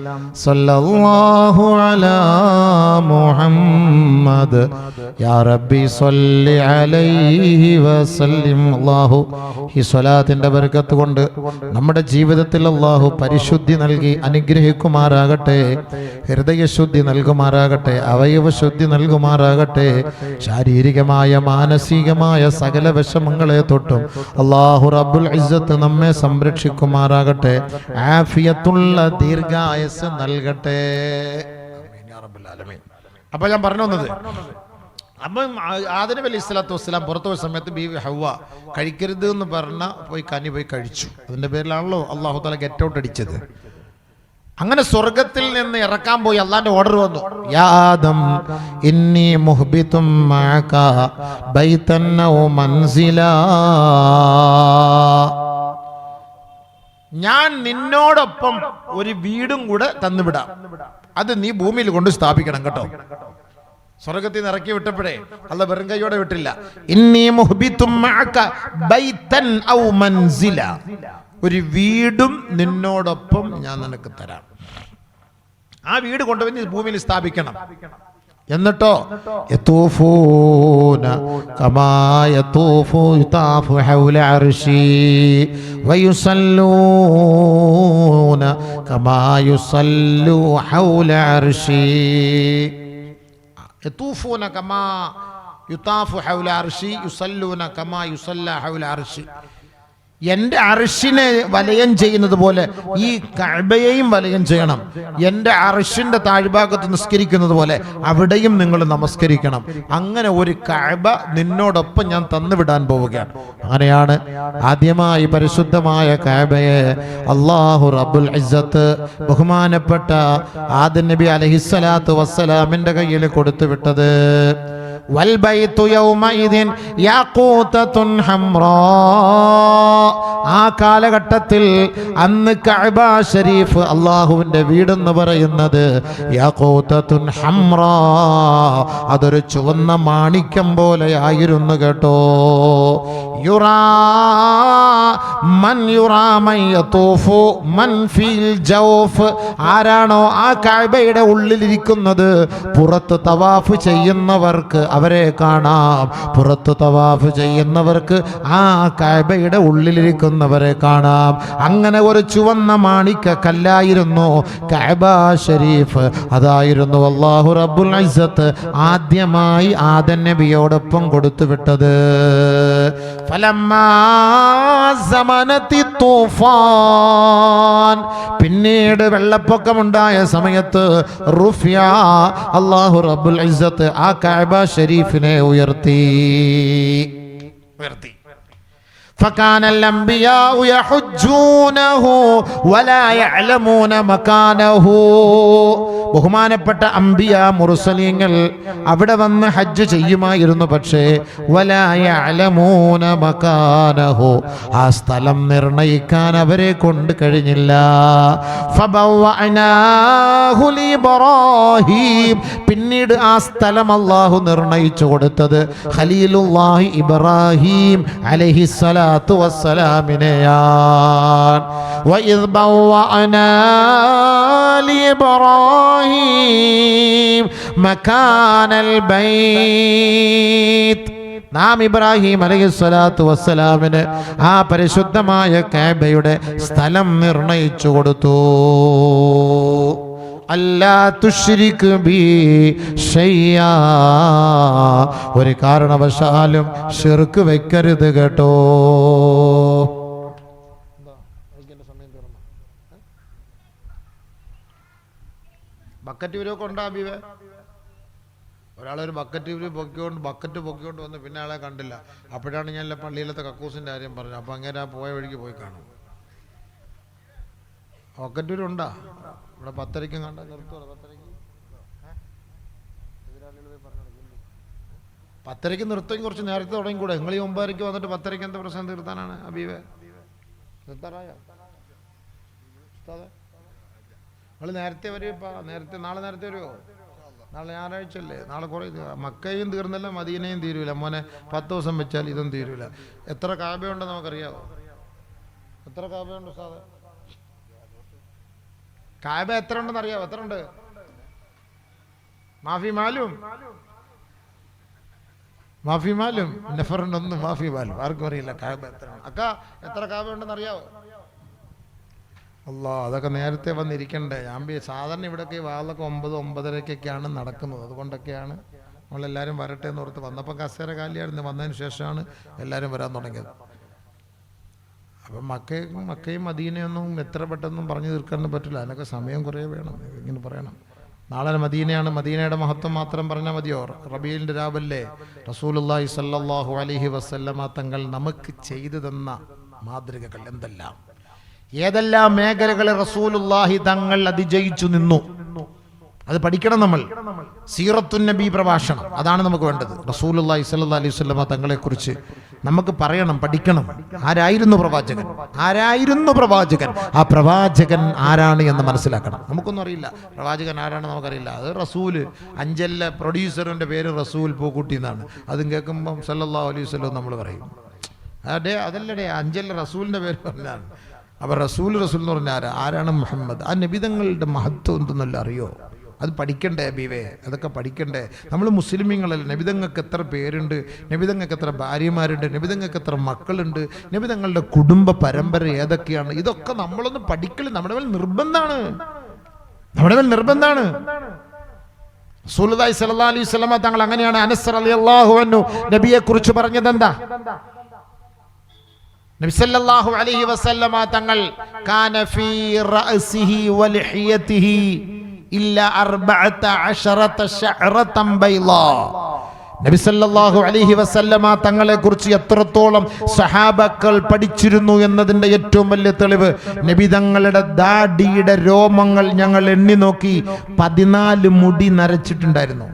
സല്ലല്ലാഹു അലാ മുഹമ്മദ്. യാ റബ്ബി അലൈഹി അല്ലാഹു ഈ സ്വലാത്തിന്റെ ബർക്കത്ത് കൊണ്ട് നമ്മുടെ ജീവിതത്തിൽ അല്ലാഹു പരിശുദ്ധി നൽകി അനുഗ്രഹിക്കുമാറാകട്ടെ ഹൃദയശുദ്ധി നൽകുമാറാകട്ടെ അവയവശുദ്ധി നൽകുമാറാകട്ടെ ശാരീരികമായ മാനസികമായ സകല വിഷമങ്ങളെ തൊട്ടും അള്ളാഹു റബ്ബുൽ നമ്മെ സംരക്ഷിക്കുമാറാകട്ടെ. ആഫിയത്തുള്ള ദീർഘായസ് നൽകട്ടെ. അപ്പൊ ഞാൻ പറഞ്ഞു വന്നത് അപ്പം ആദരവ് അലി ഇസ്ലാത്തു വസ്സലാം പുറത്തു പോയ സമയത്ത് ബി ഹവ കഴിക്കരുത് എന്ന് പറഞ്ഞ പോയി കനി പോയി കഴിച്ചു. അതിന്റെ പേരിലാണല്ലോ അള്ളാഹു താല ഗെറ്റ് ഔട്ട് അടിച്ചത്. അങ്ങനെ സ്വർഗത്തിൽ നിന്ന് ഇറക്കാൻ പോയി അള്ളാന്റെ ഓർഡർ വന്നു. യാദം ഇന്നി ബൈതൻ ഔ മൻസിലാ. ഞാൻ നിന്നോടൊപ്പം ഒരു വീടും കൂടെ തന്നുവിടാം. അത് നീ ഭൂമിയിൽ കൊണ്ട് സ്ഥാപിക്കണം കേട്ടോ. സ്വർഗത്തിൽ നിന്ന് ഇറക്കി വിട്ടപ്പോഴേ അല്ല വെറും കൈയോടെ വിട്ടില്ല. ഒരു വീടും നിന്നോടൊപ്പം ഞാൻ നിനക്ക് തരാം. ആ വീട് കൊണ്ടുപോയി ഭൂമിയിൽ സ്ഥാപിക്കണം. എന്നിട്ടോ? യതൂഫൂന കമാ യതൂഫു യുതാഫു ഹൗല അർശി വയുസല്ലൂന കമാ യുസല്ലു ഹൗല അർശി. യതൂഫൂന കമാ യുതാഫു ഹൗല അർശി യുസല്ലൂന കമാ യുസല്ല ഹൗല അർശി. എന്റെ അറിഷിനെ വലയം ചെയ്യുന്നത് പോലെ ഈ കഅബയെയും വലയം ചെയ്യണം. എന്റെ അറിഷിന്റെ താഴ്ഭാഗത്ത് നിസ്കരിക്കുന്നത് പോലെ അവിടെയും നിങ്ങൾ നമസ്കരിക്കണം. അങ്ങനെ ഒരു കഅബ നിന്നോടൊപ്പം ഞാൻ തന്നുവിടാൻ പോവുകയാണ്. അങ്ങനെയാണ് ആദ്യമായി പരിശുദ്ധമായ കഅബയെ അള്ളാഹു റബുൽ ഇസത്ത് ബഹുമാനപ്പെട്ട ആദ്യ നബി അലഹിസ്സലാത്തു വസ്സലാമിന്റെ കയ്യിൽ കൊടുത്തു വിട്ടത് വൽബൈതു യൗമഇദിൻ യാഖൂതത്തുൻ ഹംറാ. ആ കാലഘട്ടത്തിൽ അന്ന് കഅബ ഷരീഫ് അള്ളാഹുവിന്റെ വീടെന്ന് പറയുന്നത് യാഖൂതത്തുൻ ഹംറാ. അതൊരു ചുവന്ന മാണിക്യം പോലെയായിരുന്നു കേട്ടോ. യുറാ മൻ യുറാ മൻ മൻ ഫീൽ ജൗഫ്. ആരാണോ ആ കഅബയുടെ ഉള്ളിലിരിക്കുന്നത് പുറത്ത് തവാഫ് ചെയ്യുന്നവർക്ക് അവരെ കാണാം. പുറത്ത് തവാഫ് ചെയ്യുന്നവർക്ക് ആ കഅബയുടെ ഉള്ളിലിരിക്കുന്നവരെ കാണാം. അങ്ങനെ ഒരു ചുവന്ന മാണിക്ക കല്ലായിരുന്നു കഅബ ഷരീഫ്. അതായിരുന്നു അള്ളാഹു റബ്ബുൽ ഇസ്സത്ത് ആദ്യമായി ആദൻ നബിയോടൊപ്പം കൊടുത്തു വിട്ടത് ഫലമ്മാ സമനത്തി തൂഫാൻ. പിന്നീട് വെള്ളപ്പൊക്കമുണ്ടായ സമയത്ത് റുഫ്യ അല്ലാഹു റബ്ബുൽ ഇസത്ത് ആ കാബ ഷരീഫിനെ ഉയർത്തി. ഉയർത്തി. فكان الأنبياء يحجونه ولا يعلمون مكانه ബഹുമാനപ്പെട്ട അംബിയ മുറുസലീങ്ങൾ അവിടെ വന്ന് ഹജ്ജ് ചെയ്യുമായിരുന്നു പക്ഷേ വലായ അലമൂന മക്കാനഹു ആ സ്ഥലം നിർണയിക്കാൻ അവരെ കൊണ്ട് കഴിഞ്ഞില്ല ഫബവ്വഅനാഹു ലിബ്രാഹീം. പിന്നീട് ആ സ്ഥലം അള്ളാഹു നിർണയിച്ചു കൊടുത്തത് ഖലീലുല്ലാഹി ഇബ്രാഹിം അലൈഹിസ്സലാത്തു വസ്സലാമിനെയാണ് وإذ بوأنا لإبراهيم مكان البيت നാം ഇബ്രാഹിം അലൈഹിസ്സലാത്തു വസ്സലാമിന് ആ പരിശുദ്ധമായ കാബയുടെ സ്ഥലം നിർണയിച്ചു കൊടുത്തു ഒരു കാരണവശാലും ഷിർക്ക് വെക്കരുത് കേട്ടോ. ബക്കറ്റ് ഇവരൊക്കെ ഉണ്ടാ അബീവേ ഒരാളൊരു ബക്കറ്റ് ഇവർ പൊക്കിക്കൊണ്ട് ബക്കറ്റ് പൊക്കിക്കൊണ്ട് വന്ന് പിന്നെ ആളെ കണ്ടില്ല. അപ്പോഴാണ് ഞാൻ പള്ളിയിലത്തെ കക്കൂസിന്റെ കാര്യം പറഞ്ഞത്. അപ്പം അങ്ങനെ ആ പോയ വഴിക്ക് പോയി കാണും. ബക്കറ്റ് ഇവരുണ്ടാ ഇവിടെ പത്തരയ്ക്കും കണ്ട നിർത്തുമല്ലോ പത്തരയ്ക്ക്? പത്തരയ്ക്ക് നിർത്തുമെങ്കിൽ കുറച്ച് നേരത്തെ തുടങ്ങി കൂടെ. നിങ്ങൾ ഈ ഒമ്പതരയ്ക്ക് വന്നിട്ട് പത്തരയ്ക്ക് എന്താ പ്രശ്നം തീർത്താനാണ് അബീവെ നിങ്ങൾ നേരത്തെ വരുമോ നേരത്തെ നാളെ നേരത്തെ വരുമോ നാളെ ഞായറാഴ്ച അല്ലേ? നാളെ കുറേ മക്കയും തീർന്നല്ല മദീനയും തീരൂല. മോനെ പത്ത് ദിവസം വെച്ചാൽ ഇതും തീരൂല. എത്ര കാബയുണ്ടെന്ന് നമുക്കറിയാവോ? എത്ര കാബയുണ്ട് സാധാ കാബ എത്ര ഉണ്ടെന്ന് അറിയാവോ? എത്ര ഉണ്ട്? മാഫി മാലും. മാഫി മാലും. നെഫറുണ്ട് ഒന്ന് മാഫി മാലും. ആർക്കും അറിയില്ല കായബ എത്ര അക്ക എത്ര കായബ ഉണ്ടെന്ന് അറിയാവോ? അല്ലാ അതൊക്കെ നേരത്തെ വന്നിരിക്കണ്ടേ. ഞാൻ സാധാരണ ഇവിടെയൊക്കെ ഈ വാളൊക്കെ ഒമ്പത് ഒമ്പതരക്കൊക്കെയാണ് നടക്കുന്നത്. അതുകൊണ്ടൊക്കെയാണ് നമ്മളെല്ലാവരും വരട്ടെ എന്ന് ഓർത്ത് വന്നപ്പോൾ കസേര കാലിയായിരുന്നു. വന്നതിന് ശേഷമാണ് എല്ലാവരും വരാൻ തുടങ്ങിയത്. അപ്പം മക്കയും മക്കയും മദീനയൊന്നും എത്ര പെട്ടെന്നും പറഞ്ഞു തീർക്കാനൊന്നും പറ്റില്ല. അതിനൊക്കെ സമയം കുറേ വേണം. ഇങ്ങനെ പറയണം. നാളെ മദീനയാണ്. മദീനയുടെ മഹത്വം മാത്രം പറഞ്ഞാൽ മതിയോ? റബീലിന്റെ രാവല്ലേ റസൂലുള്ളാഹി സല്ലാഹു അലഹി വസല്ലമ തങ്ങൾ നമുക്ക് ചെയ്തു തന്ന മാതൃകകൾ എന്തെല്ലാം? ഏതെല്ലാം മേഖലകളെ റസൂലുള്ളാഹി തങ്ങൾ അതിജയിച്ചു നിന്നു? അത് പഠിക്കണം നമ്മൾ. സീറത്തുൻ നബി പ്രഭാഷണം. അതാണ് നമുക്ക് വേണ്ടത്. റസൂലുള്ളാഹി സ്വല്ലല്ലാഹി അലൈഹി വസല്ലമ തങ്ങളെ കുറിച്ച് നമുക്ക് പറയണം പഠിക്കണം. ആരായിരുന്നു പ്രവാചകൻ? ആരായിരുന്നു പ്രവാചകൻ? ആ പ്രവാചകൻ ആരാണ് എന്ന് മനസ്സിലാക്കണം. നമുക്കൊന്നും അറിയില്ല. പ്രവാചകൻ ആരാണ് നമുക്കറിയില്ല. അത് റസൂൽ അഞ്ചല്ല പ്രൊഡ്യൂസറിന്റെ പേര് റസൂൽ പൂക്കുട്ടി എന്നാണ് അതും കേൾക്കുമ്പം സല്ലാ അലൈഹി വസല്ലം നമ്മൾ പറയും. അതെ അതല്ലടേ അഞ്ചല്ല റസൂലിന്റെ പേര് പറഞ്ഞാണ്. അപ്പോൾ റസൂൽ റസൂൽ എന്ന് പറഞ്ഞാൽ ആരാ? ആരാണ് മുഹമ്മദ്? ആ നബിതങ്ങളുടെ മഹത്വം എന്തെന്നല്ല അറിയോ? അത് പഠിക്കണ്ടേ ബീവേ? അതൊക്കെ പഠിക്കണ്ടേ? നമ്മൾ മുസ്ലിമീങ്ങളല്ല? നബിതങ്ങൾക്ക് എത്ര പേരുണ്ട്? നബിതങ്ങൾക്ക് എത്ര ഭാര്യമാരുണ്ട്? നബിതങ്ങൾക്ക് എത്ര മക്കളുണ്ട്? നബിതങ്ങളുടെ കുടുംബ പരമ്പര ഏതൊക്കെയാണ്? ഇതൊക്കെ നമ്മളൊന്ന് പഠിക്കൽ നമ്മുടെ മേൽ നിർബന്ധമാണ് നമ്മുടെ മേൽ നിർബന്ധമാണ് സുലതായി സല്ലാ അലൈഹി സ്വലമ തങ്ങൾ അങ്ങനെയാണ് അനസർ അലി അള്ളാഹു അന്നു നബിയെ കുറിച്ച് പറഞ്ഞത് എന്താ? നബി സല്ലല്ലാഹു അലൈഹി വസല്ലമ തങ്ങൾ കാന ഫീ റഅസിഹി വസല്ലമ തങ്ങളെ കുറിച്ച് എത്രത്തോളം സഹാബക്കൾ പഠിച്ചിരുന്നു എന്നതിന്റെ ഏറ്റവും വലിയ തെളിവ് നബി തങ്ങളുടെ ദാഡിയുടെ രോമങ്ങൾ ഞങ്ങൾ എണ്ണി നോക്കി പതിനാല് മുടി നരച്ചിട്ടുണ്ടായിരുന്നു.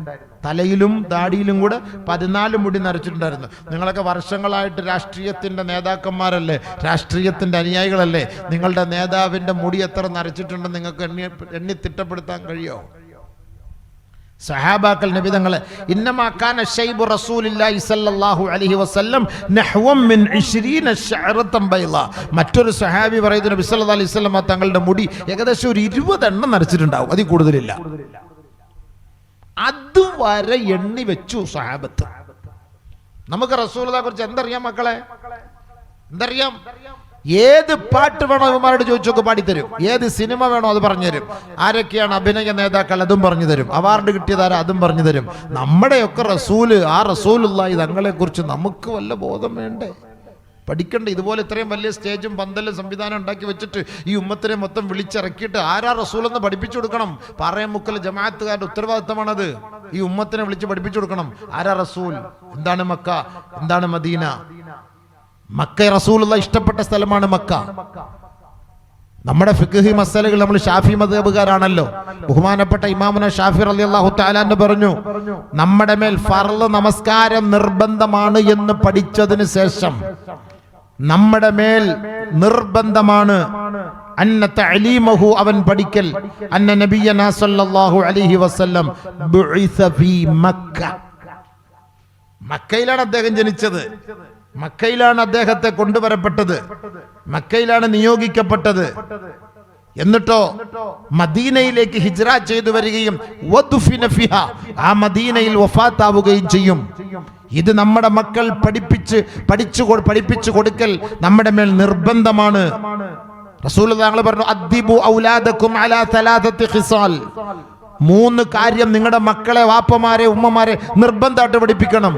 തലയിലും ദാടിയിലും കൂടെ പതിനാല് മുടി നരച്ചിട്ടുണ്ടായിരുന്നു. നിങ്ങളൊക്കെ വർഷങ്ങളായിട്ട് രാഷ്ട്രീയത്തിന്റെ നേതാക്കന്മാരല്ലേ? രാഷ്ട്രീയത്തിന്റെ അനുയായികളല്ലേ? നിങ്ങളുടെ നേതാവിന്റെ മുടി എത്ര നരച്ചിട്ടുണ്ടെന്ന് നിങ്ങൾക്ക് എണ്ണി എണ്ണി തിട്ടപ്പെടുത്താൻ കഴിയോ? സഹാബാക്കൾ നബിതങ്ങളെ ഇന്നമാക്കാൻ ഷൈബു റസൂലില്ലാഹി സല്ലല്ലാഹു അലൈഹി വസല്ലം നഹ്വം മിൻ 20 ശഅറത്തൻ ബൈള. മറ്റൊരു സഹാബി പറയുന്നു നബി അലൈഹി വസല്ലം തങ്ങളുടെ മുടി ഏകദേശം ഒരു 20 എണ്ണം നരച്ചിട്ടുണ്ടാവും. അതിൽ കൂടുതലില്ല. അതുവരെ എണ്ണി വെച്ചു സഹാബത്ത് നമുക്ക് റസൂലിനെ കുറിച്ച് എന്തറിയാം മക്കളെ? എന്തറിയാം? ഏത് പാട്ട് വേണോ ഇവന്മാരോട് ചോദിച്ചൊക്കെ പാടിത്തരും. ഏത് സിനിമ വേണോ അത് പറഞ്ഞുതരും. ആരൊക്കെയാണ് അഭിനയ നേതാക്കൾ അതും പറഞ്ഞു തരും അവാർഡ് കിട്ടിയതാരാ അതും പറഞ്ഞു തരും നമ്മുടെയൊക്കെ റസൂൽ ആ റസൂലുള്ള തങ്ങളെ കുറിച്ച് നമുക്ക് വല്ല ബോധം വേണ്ടേ? പഠിക്കണ്ട. ഇതുപോലെ ഇത്രയും വലിയ സ്റ്റേജും പന്തലും സംവിധാനം ഉണ്ടാക്കി വെച്ചിട്ട് ഈ ഉമ്മത്തിനെ മൊത്തം വിളിച്ചിറക്കിയിട്ട് ആരാ റസൂലെന്ന് പഠിപ്പിച്ചു കൊടുക്കണം? പാറയം മുക്കൽ ജമാഅത്തുകാരുടെ ഉത്തരവാദിത്തമാണത്. ഈ ഉമ്മത്തിനെ വിളിച്ച് പഠിപ്പിച്ചു കൊടുക്കണം. ആരാ റസൂൽ? എന്താണ് മക്ക? എന്താണ് മദീന? മക്ക റസൂലുള്ള ഇഷ്ടപ്പെട്ട സ്ഥലമാണ് മക്ക. നമ്മുടെ ഫിഖ്ഹി മസലകൾ നമ്മൾ ഷാഫി മദ്ഹബുകാരാണല്ലോ. ബഹുമാനപ്പെട്ട ഇമാമുന ഷാഫി അലി അള്ളാഹു താലാന്ന് പറഞ്ഞു നമ്മുടെ മേൽ ഫർൾ നമസ്കാരം നിർബന്ധമാണ് എന്ന് പഠിച്ചതിന് ശേഷം നമ്മുടെ മേൽ നിർബന്ധമാണ്. അവൻ പഠിക്കൽ. അന്ന സല്ലല്ലാഹു അലൈഹി വസല്ലം ബുഇസ ഫീ മക്ക. മക്കയിലാണ് അദ്ദേഹം ജനിച്ചത്. മക്കയിലാണ് അദ്ദേഹത്തെ കൊണ്ടുവരപ്പെട്ടത്. മക്കയിലാണ് നിയോഗിക്കപ്പെട്ടത്. എന്നിട്ടോ മദീനയിലേക്ക് ഹിജ്റ ചെയ്തു വരികയും ആ മദീനയിൽ വഫാത്താവുകയും ചെയ്യും. ഇത് നമ്മുടെ മക്കൾ പഠിപ്പിച്ച് പഠിച്ചു പഠിപ്പിച്ചു കൊടുക്കൽ നമ്മുടെ മേൽ നിർബന്ധമാണ്. റസൂൽ താങ്കൾ പറഞ്ഞു അദ്ദിബു ഔലാദക്കും അലാ സലാസത്തി ഖിസാൽ. മൂന്ന് കാര്യം നിങ്ങളുടെ മക്കളെ വാപ്പമാരെ ഉമ്മമാരെ നിർബന്ധമായിട്ട് പഠിപ്പിക്കണം.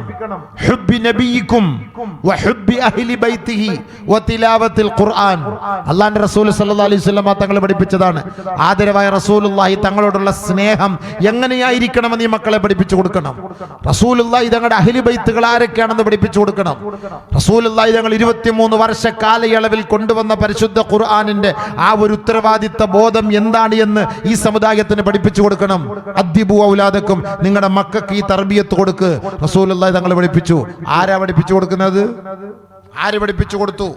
അള്ളാന്റെ റസൂൽ സല്ലല്ലാഹു അലൈഹി തങ്ങൾ പഠിപ്പിച്ചതാണ്. ആദരവായ റസൂലുള്ളാഹി തങ്ങളോടുള്ള സ്നേഹം എങ്ങനെയായിരിക്കണമെന്ന് ഈ മക്കളെ പഠിപ്പിച്ചു കൊടുക്കണം. റസൂലുള്ളാഹി തങ്ങളുടെ അഹിലി ബൈത്തുകൾ ആരൊക്കെയാണെന്ന് പഠിപ്പിച്ചു കൊടുക്കണം. റസൂലുള്ളാഹി തങ്ങൾ 23 വർഷ കാലയളവിൽ കൊണ്ടുവന്ന പരിശുദ്ധ ഖുർആാനിന്റെ ആ ഒരു ഉത്തരവാദിത്ത ബോധം എന്താണ് എന്ന് ഈ സമുദായത്തിന് പഠിപ്പിച്ചു കൊടുക്കണം. അദ്ദിബു ഔലാദക്കും. നിങ്ങളുടെ മക്കൾക്ക് ഈ തർബിയത്ത് കൊടുക്ക്. റസൂലുള്ളാഹി തങ്ങളെ പഠിപ്പിച്ചു. ആരാ പഠിപ്പിച്ചു കൊടുക്കുന്നത്? ആര് പഠിപ്പിച്ചു കൊടുത്തു?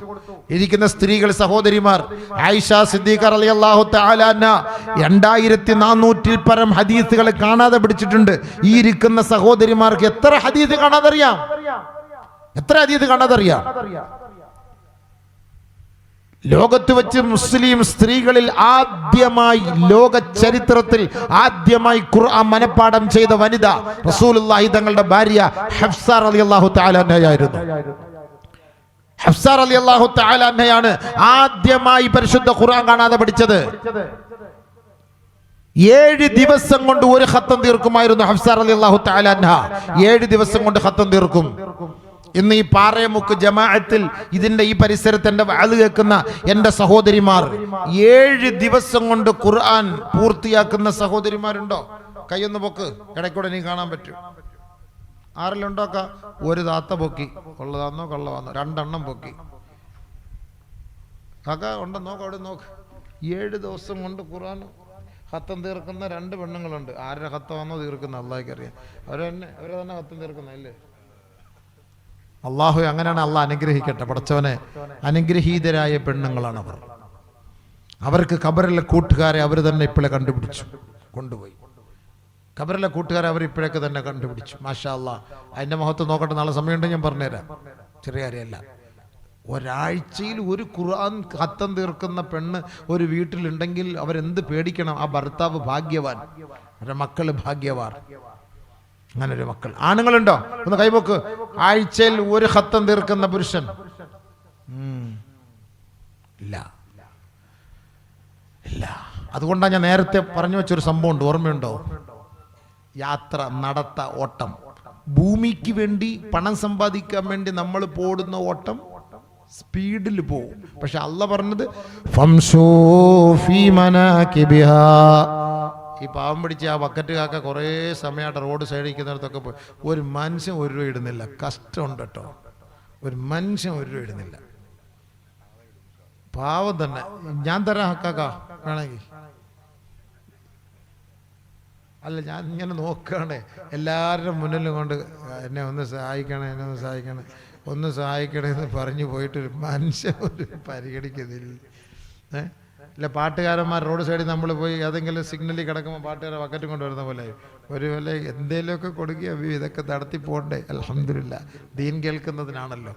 ഇരിക്കുന്ന സ്ത്രീകൾ സഹോദരിമാർ. ആയിഷ സിദ്ദീഖർ അലി അള്ളാഹു താലാന രണ്ടായിരത്തി നാനൂറ്റിൽ പരം ഹദീസുകൾ കാണാതെ പിടിച്ചിട്ടുണ്ട്. ഈ ഇരിക്കുന്ന സഹോദരിമാർക്ക് എത്ര ഹദീസ് കാണാതെ അറിയാം എത്ര ഹദീസ് കാണാതറിയാം? ലോകത്ത് വെച്ച് മുസ്ലിം സ്ത്രീകളിൽ ആദ്യമായി ലോക ചരിത്രത്തിൽ ആദ്യമായി ഖുർആൻ മനപ്പാഠം ചെയ്ത വനിത റസൂലുള്ളാഹി തങ്ങളുടെ ഭാര്യ ഹഫ്സ റളിയല്ലാഹു തആല അൻഹയായിരുന്നു. ഹഫ്സ റളിയല്ലാഹു തആല അൻഹയാണ് ആദ്യമായി പരിശുദ്ധ ഖുർആൻ കാണാതെ പഠിച്ചത്. ഏഴ് ദിവസം കൊണ്ട് ഒരു ഖത്തം തീർക്കുമായിരുന്നു ഹഫ്സ റളിയല്ലാഹു തആല ഏഴ് ദിവസം കൊണ്ട് ഖത്തം തീർക്കും. ഇന്ന് ഈ പാറയമുക്ക് ജമാഅത്തിൽ ഇതിന്റെ ഈ പരിസരത്ത് എന്റെ വാത് കേൾക്കുന്ന എന്റെ സഹോദരിമാർ. ഏഴ് ദിവസം കൊണ്ട് ഖുർആൻ പൂർത്തിയാക്കുന്ന സഹോദരിമാരുണ്ടോ? കയ്യൊന്ന് പൊക്ക്. ഇടയ്ക്കൂടെ നീ കാണാൻ പറ്റും. ആരെല്ലുണ്ടോക്ക ഒരു താത്ത പൊക്കി. കൊള്ളതാന്നോ കൊള്ളതാന്നോ രണ്ടെണ്ണം പൊക്കി. കാക്ക ഉണ്ടോ? നോക്ക് അവിടെ നോക്ക്. ഏഴ് ദിവസം കൊണ്ട് ഖുർആൻ ഹത്തം തീർക്കുന്ന രണ്ട് പെണ്ണുങ്ങളുണ്ട്. ആരുടെ ഹത്തമാണോ തീർക്കുന്ന? അള്ളാഹിക്കറിയാം. അവർ തന്നെ അവരെ തന്നെ ഹത്തം തീർക്കുന്നല്ലേ അള്ളാഹു അങ്ങനെയാണ് അള്ളാഹ് അനുഗ്രഹിക്കട്ടെ. പടച്ചവനെ അനുഗ്രഹീതരായ പെണ്ണുങ്ങളാണ് അവർ. അവർക്ക് ഖബറിലെ കൂട്ടുകാരെ അവർ തന്നെ ഇപ്പോഴെ കണ്ടുപിടിച്ചു. കൊണ്ടുപോയി. ഖബറിലെ കൂട്ടുകാരെ അവർ ഇപ്പോഴൊക്കെ തന്നെ കണ്ടുപിടിച്ചു. മാഷാ അള്ളാഹ് അതിന്റെ മഹത്വം നോക്കട്ടെ. നാളെ സമയമുണ്ട് ഞാൻ പറഞ്ഞുതരാം. ചെറിയ കാര്യമല്ല. ഒരാഴ്ചയിൽ ഒരു ഖുർആൻ ഹത്തം തീർക്കുന്ന പെണ്ണ് ഒരു വീട്ടിലുണ്ടെങ്കിൽ അവരെന്ത് പേടിക്കണം? ആ ഭർത്താവ് ഭാഗ്യവാൻ. അവരുടെ മക്കൾ ഭാഗ്യവാർ. അങ്ങനെ ഒരു മക്കൾ. ആണുങ്ങളുണ്ടോ? ഒന്ന് കൈപോക്ക്. ആഴ്ചയിൽ ഒരു ഹത്തം തീർക്കുന്ന പുരുഷൻ. ഇല്ല. ഇല്ല. അതുകൊണ്ടാണ് ഞാൻ നേരത്തെ പറഞ്ഞു വെച്ചൊരു സംഭവം ഉണ്ട് ഓർമ്മയുണ്ടോ? യാത്ര നടത്ത ഓട്ടം. ഭൂമിക്ക് വേണ്ടി പണം സമ്പാദിക്കാൻ വേണ്ടി നമ്മൾ പോടുന്ന ഓട്ടം സ്പീഡിൽ പോവും. പക്ഷെ അല്ല പറഞ്ഞത് ഫംസോ ഫീ മനാകിബിഹാ. ഈ പാവം പിടിച്ച് ആ ബക്കറ്റ് കാക്ക കുറേ സമയമായിട്ട് റോഡ് സൈഡിൽ നിൽക്കുന്നിടത്തൊക്കെ പോയി. ഒരു മനുഷ്യൻ ഒരു രൂപ ഇടുന്നില്ല. കഷ്ടമുണ്ട് കേട്ടോ. ഒരു മനുഷ്യൻ ഒരു രൂപ ഇടുന്നില്ല. പാവം തന്നെ. ഞാൻ തരാം ഹക്കാക്ക വേണമെങ്കിൽ. അല്ല ഞാൻ ഇങ്ങനെ നോക്കുകയാണ്. എല്ലാവരുടെ മുന്നിലും കൊണ്ട് എന്നെ ഒന്ന് സഹായിക്കണേ എന്നെ ഒന്ന് സഹായിക്കണേ. ഒന്ന് സഹായിക്കണേ എന്ന് പറഞ്ഞു പോയിട്ട് ഒരു മനുഷ്യൻ ഒരു പരിഗണിക്കുന്നില്ല. ഏ? ഇല്ല പാട്ടുകാരന്മാർ റോഡ് സൈഡിൽ നമ്മൾ പോയി ഏതെങ്കിലും സിഗ്നലിൽ കിടക്കുമ്പോൾ പാട്ടുകാരെ വക്കറ്റും കൊണ്ടുവരുന്ന പോലെ ഒരു പോലെ എന്തേലുമൊക്കെ കൊടുക്കുക ഇതൊക്കെ നടത്തി പോകണ്ടേ അലഹമില്ല ദീൻ കേൾക്കുന്നതിനാണല്ലോ.